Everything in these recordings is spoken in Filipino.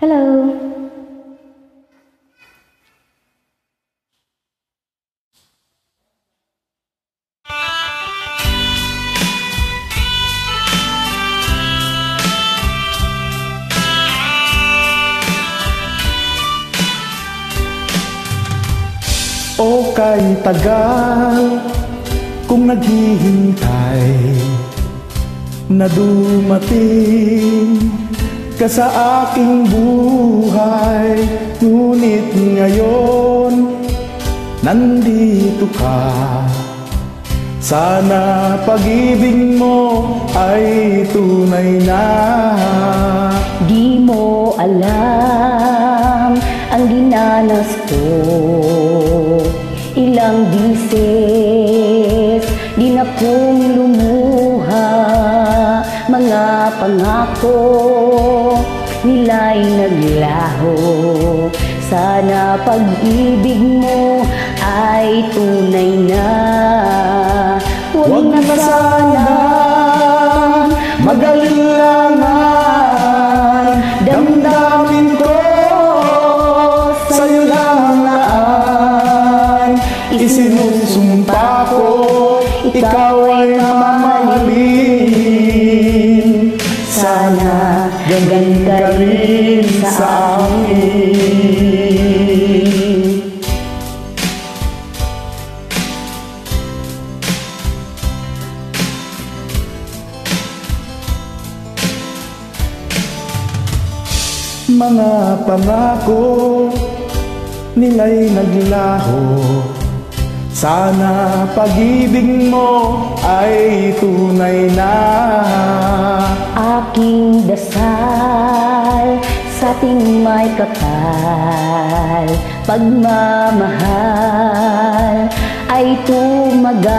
Hello. O kay tagal kung naghihintay na dumating ka sa aking buhay. Ngunit ngayon nandito ka. Sana pag-ibig mo ay tunay na. Di mo alam ang dinanas ko. Ilang bisis di na kong lumuha Mga pangako nila'y naglaho. Sana pag-ibig mo ay tunay na. Huwag na sana mag-alilangan Damdamin ko. Sa'yo lang naan Isinusumpa ko. Ikaw ay mamahalin ganun rin sa akin Mga pangako nila'y naglaho Sana pag-ibig mo ay tunay na. Aking dasal sa ating may kapal Pagmamahal ay tumagal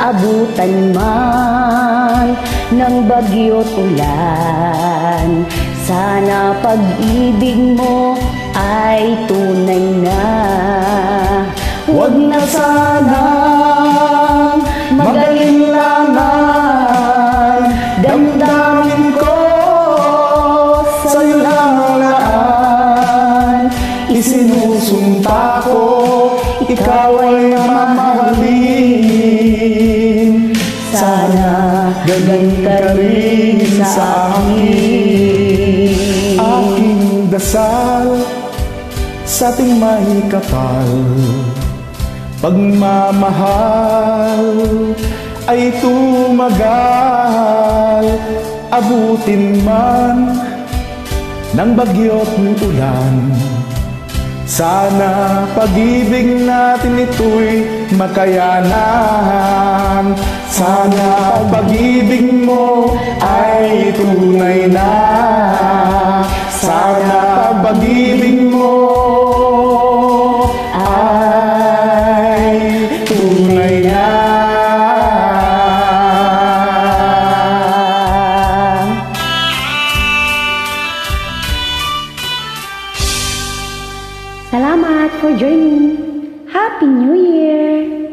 Abutan man ng bagyo't ulan. Sana pag-ibig mo ay tunay mag-alilangan Damdamin ko sa'yo lang laan Isinusumpa ko ikaw ay mamahalin. Sana ganun ka rin sa akin. Aking dasal sa ating may kapal. Pagmamahal ay tumagal. Abutin man ng bagyo't ulan. Sana pag-ibig natin ito'y makayanan. Sana pag-ibig mo ay tunay na for joining. Happy New Year!